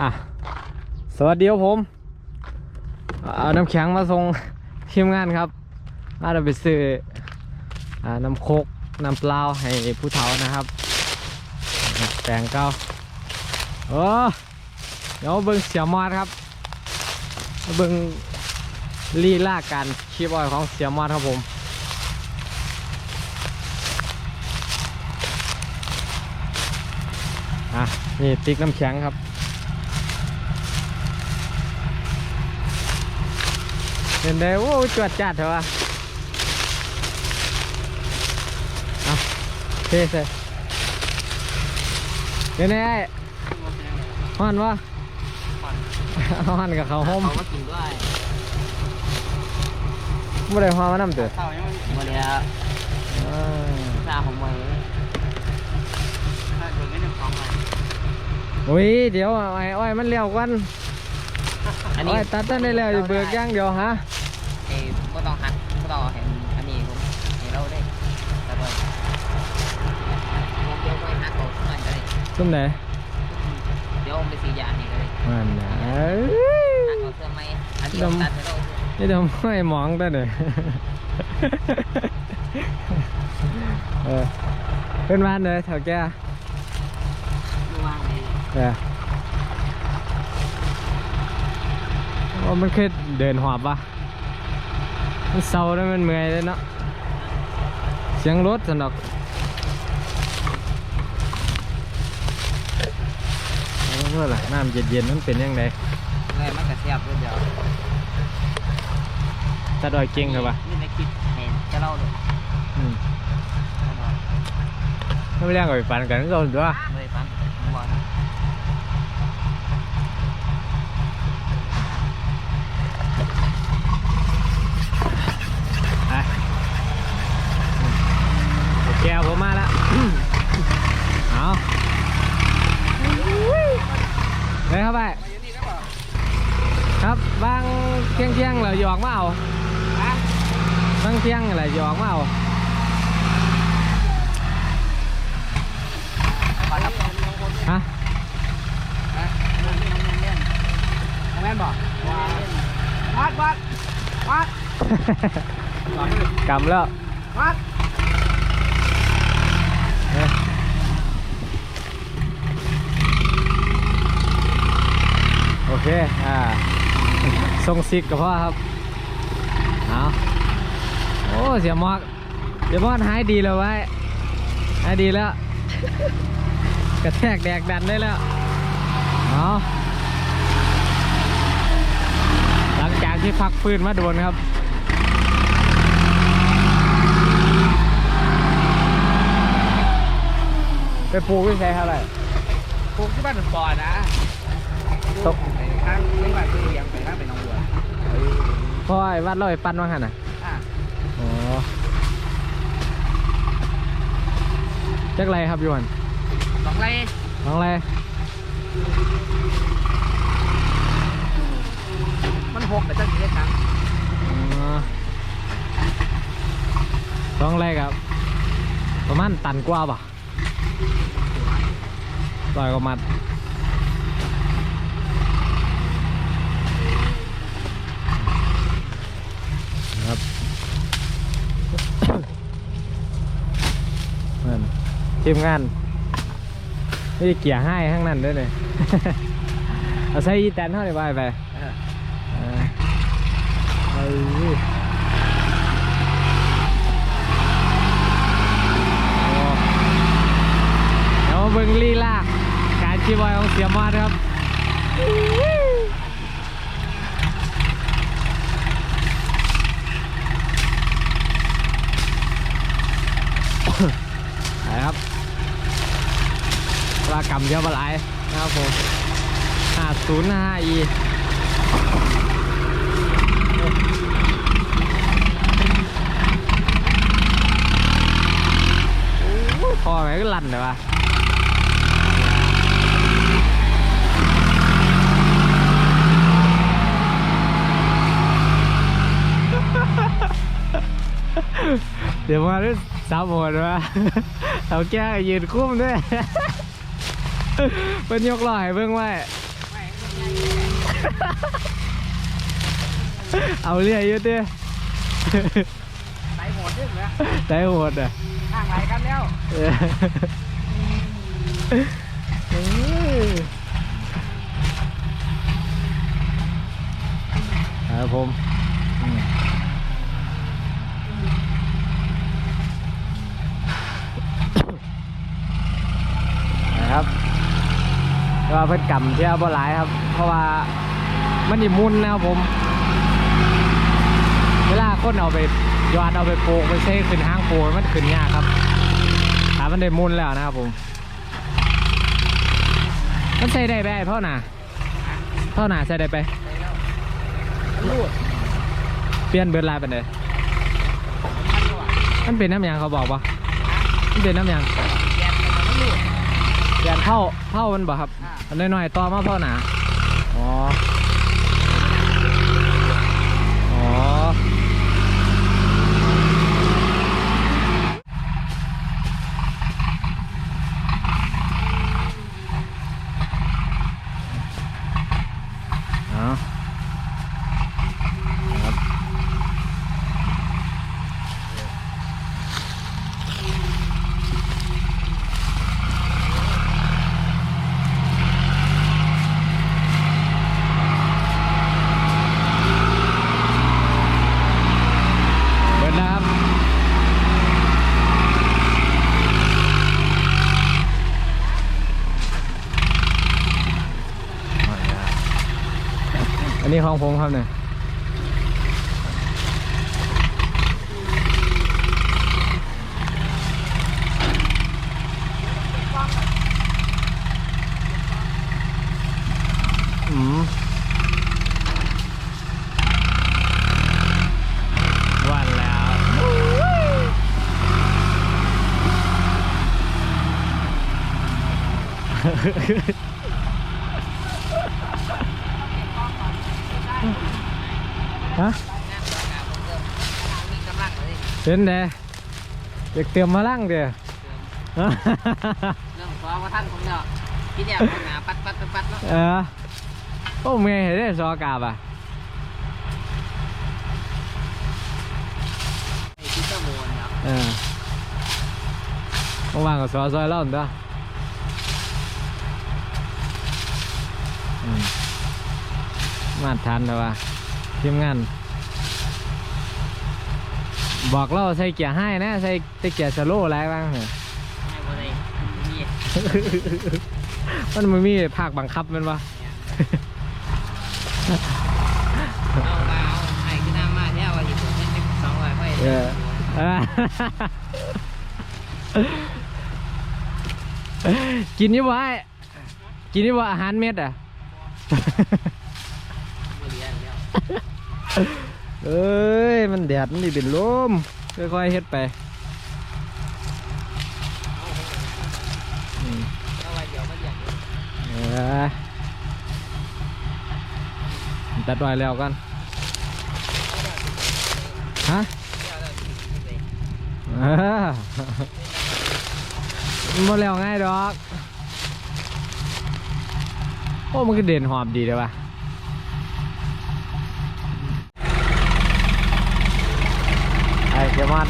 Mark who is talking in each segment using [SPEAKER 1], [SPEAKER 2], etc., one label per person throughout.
[SPEAKER 1] อะสวัสดีครับผมเอาน้ำแข็งมาส่งทีมงานครับอาเราไปซื้ออ่าน้ำโคกน้ำเปล่าให้ผู้เฒ่านะครับแปลงเก้าโอ้เดี๋ยวเบิ้งเสียมอดครับ เบิ้งลีลาการคีบออยของเสียมอดครับผมอะนี่ติ๊กน้ำแข็งครับ เห็นได้โอ้จวดจัดเถอะวะเอาเทใส่เดี๋ยวนี้ไอ้ฮ้อนวะฮ้อนกับเขาวห่ม
[SPEAKER 2] เขามากินด้วย
[SPEAKER 1] ไม่ได้ฮ้อนมาน้ำเตือ
[SPEAKER 2] ข้าวยังไม่มาแล้วหน้าผมมาเลยถ้าเกิดไม่ได้ของมา
[SPEAKER 1] อุ้ยเดี๋ยวไอ้อ้อยมันเลี้ยวกัน
[SPEAKER 2] อัน
[SPEAKER 1] อ้
[SPEAKER 2] นี้
[SPEAKER 1] อยตัดต้นได้แล้วจะเบิกอย่างเดียวฮะ
[SPEAKER 2] เอ้ก็ต้องหักก็ต้องเห็นอันนี้ผมเห็นเราได้แต่ว่าเดี๋ยวไปหักเอาขึ้น มาเลย
[SPEAKER 1] ตุ้มไหน
[SPEAKER 2] เดี๋ยวผมไปสียานี่เลย
[SPEAKER 1] มันนะเอ้ย
[SPEAKER 2] หักเอาเสื้อไหมอันนี้ตัดไปแล้ว
[SPEAKER 1] นี่ทำให้หมองได้เลยเออเป็นบ้านเลยแถวแก
[SPEAKER 2] ดูวางเลย
[SPEAKER 1] เออว่ามันเคยเดินหอบปะมันเศร้าแล้วมันเมื่อยเลยเนาะเสียงรถสนอก เอาเพื่อล่ะน้ำเย็นๆมันเป็นยังไง
[SPEAKER 2] เลยมันกระเทียบเดียว
[SPEAKER 1] ตาดอยเก่งเหรอปะ
[SPEAKER 2] นี่ในคลิปเห็นจะเล่าเลย
[SPEAKER 1] อืมไม่เรียกกับปันกันก็ตัว
[SPEAKER 2] เลยฟังบอกนะ
[SPEAKER 1] ไปโอเคเอาผมมาแล้ว เอา เลยเข้าไปครับบางเที่ยงเที่ยงๆเหรอหยอกมาเอาบางเที่ยงเหรอหยอกมาเอาฮะ
[SPEAKER 2] แม่บอกวัดวัดวัด
[SPEAKER 1] กำแล้ว
[SPEAKER 2] วัด
[SPEAKER 1] เอ๊ะโอ เค อ่าทรงซิกกับพ่อครับ เอาโอ้เสียหมอกเดี๋ยวมอดหายดีแล้วไว้หายดีแล้ว กระแทกแดกดันได้แล้ว เอาหลังจากที่พักฟื้นมาโดนครับไปปลูกวิสัยเท่าไหร่
[SPEAKER 2] ปลูกที่บ้านเป็นปอนะ
[SPEAKER 1] ตก
[SPEAKER 2] ไปข้างไม่บ้านที่เลี้ยงไปข้างเป็นน้องบัว
[SPEAKER 1] พ่อไอ้วัดเราไปปั้นว่าหันอะ
[SPEAKER 2] อะ
[SPEAKER 1] อ๋อจักไรครับยวน
[SPEAKER 2] สองไร
[SPEAKER 1] น้องไร
[SPEAKER 2] มันหกแต่ตั้งแต่ครั้ง
[SPEAKER 1] อ๋อสองไรครับ ประมาณตันกว่าป่ะลอยกว่ามัด ครับ นั่น ทีมงานไม่ได้เกี่ยให้ข้างนั้นด้วยเลย เอาใส่อีแตนเท่าไหร่ไปไปเออเอาดิโอ้เดี๋ยวมาเบิ่งลีลาการชีบอยของเสียมอดครับ นะครับ ลากำเยอะปลาไหลนะครับผม505 e โอ้ยพอไหมก็ลั่นเลยวะเดี๋ยวมาด้วยสาวหมดวะสาวแก้ยืนคุ้มด้วย เป็นยกลอยเบิ่งไว้เอาเรื่อยอยู่เด้อ
[SPEAKER 2] ไหลหมดเรื่องแล้ว
[SPEAKER 1] ได้โหดอะ
[SPEAKER 2] ห่างไหลกันแล้ว
[SPEAKER 1] เออเออครับผมอืมนะครับก็ เพิ่นกำเที่ยวบ่หลายครับ เพราะว่ามันดิมุนนะครับผม เวลาคนเอาไปยอดเอาไปปลูกไปเซ่ขึ้นห้างโปรมันขึ้นยากครับถามันได้มุนแล้วนะครับผม มันใส่ได้ไปเท่าหนาเท่าหนาใส่ได้ไป
[SPEAKER 2] รูด
[SPEAKER 1] เปลี่ยนเบิร์ดลายไปเลย
[SPEAKER 2] มันรั่ว
[SPEAKER 1] มันเป็นน้ำยางเขาบอกปะมันเป็นน้ำยาง
[SPEAKER 2] แกนมันรูด
[SPEAKER 1] เปลี่ยนเท่าเท่ามันบ่ครับ
[SPEAKER 2] อ่า
[SPEAKER 1] อันน้อยๆต่อมาเท่าหนาอ๋ออ๋อ เอาครับเปิดแล้วครับ อั นนี้ของผมครับเนี่ยอืมวันแล้ว ฮะ
[SPEAKER 2] มีกำลังเลย
[SPEAKER 1] เป็นไงเด็กเตรียมมาลั่งเดียว
[SPEAKER 2] เรื่องฟ้องว่าท่านผมเนี่ยพี่เนี่ยผมหนาปัดปัดปัดปัดเนาะ
[SPEAKER 1] เออโอ้เมย์เห็นได้ซอกาบอะ
[SPEAKER 2] ไอ้ที่เจ้าโมนเนาะ
[SPEAKER 1] เออว่างๆก็ซอซอยเล่าหน่อยตัวอืมมาทันแล้วว่ะ ทีมงาน บอกเราใส่เกียร์ให้นะ ใส่แต่เกียร์สโลว์อะไรบ้างเหรอ
[SPEAKER 2] ไม่บ่ได้มี
[SPEAKER 1] มันมันมีภาคบังคับแมันวะ
[SPEAKER 2] เอามาเอาไอ้ขึ้นน้ำมาเนี่ยว่าอยู่ตรงนี้สองร้อยค่อย
[SPEAKER 1] เออเออกินอยี่บ่ไอ้กินอยี่บ่อาหารเม็ดอะ
[SPEAKER 2] บ่เหลือแล้ว
[SPEAKER 1] เอ้ย มันแดดมันดิเป็นลมค่อยๆเฮ็ดไปตัดไว้แล้วกัน ฮะมันบ่แล้วง่ายดอก โอ้ มันก็เด่นหอมดีเลยว่ะ ไอ้เจ้ามัด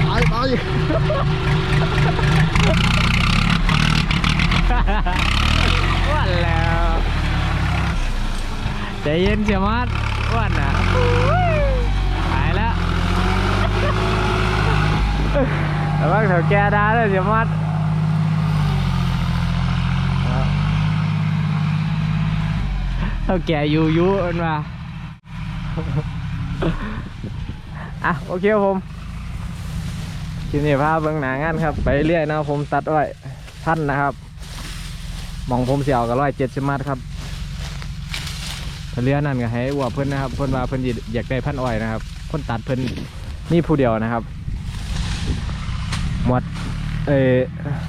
[SPEAKER 1] ไปไปอ้วนแล้วใจเย็นเสียมัดอ้วนนะหายแล้วแต่ว่าแถวแกดาเลยเสียมัดเท่าแกยูยุอันว่าอะโอเคครับผมทีนี้พาเบื้องหน้างานครับ ไปเรื่อยนะครับผมตัดอ้อยท่านนะครับมองผมเสียวกับร้อยเจ็ดสิบมัดครับถ้าเรือนั่นก็ให้อวเพิ่อนนะครับ เพิ่อนว่าเพิ่อนอยากได้พันอ้อยนะครับ คนตัดเพิ่อนนี่ผู้เดียวนะครับ หมดเอ่อ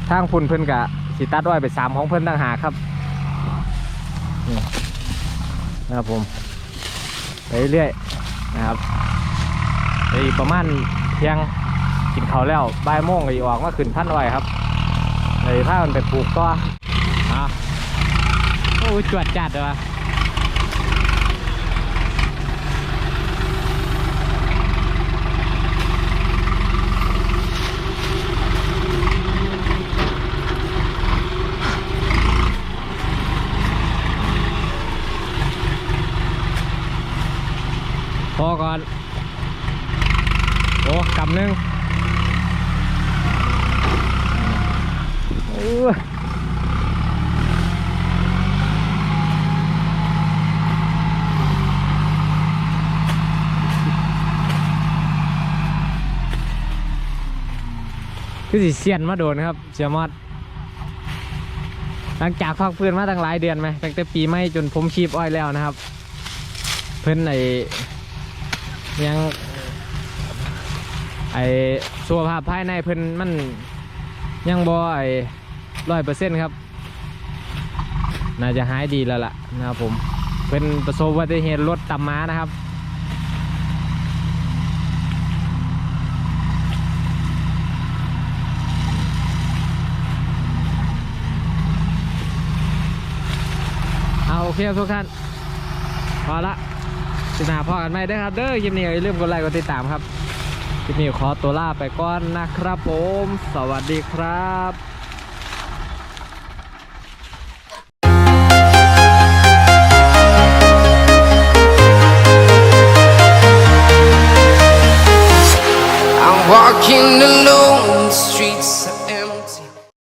[SPEAKER 1] ทางพุ่นเพิ่นกะสิตัดอ้อยไปสามของเพิ่นต่างหากครับนี่นะครับผมไปเรื่อยนะครับแล้วอีกประมาณเที่ยงกินเขาวแล้วบ่ายโมงก็อออกมาขึ้นพันอ้อยครับเลยพามันไปปลูกต่ออะโอ้จวดจัดเลยวะ อก่อน โอ้กำหนึ่งโอ้ยคือสิเซียนมาโดนครับเสียมอดหลังจากพักฟื้นมาตั้งหลายเดือนไหมตั้งแต่ปีใหม่จนผมชีพอ้อยแล้วนะครับ เพิ่อนไอ ยังไอสุขภาพภายในเพิ่นมันยังบ่ไอร้อยเปอร์เซ็นต์ครับ น่าจะหายดีแล้วล่ะนะครับผมเพิ่นประสบอุบัติเหตุรถตำม้านะครับเอาโอเคทุกท่านพอละ สินาพอกันไหมเด้อครับเด้อคลิปนี้อย่าลืมกดไลค์กดติดตามครับคลิปนี้ขอตัวลาไปก่อนนะครับผม สวัสดีครับ
[SPEAKER 3] I'm walking alone.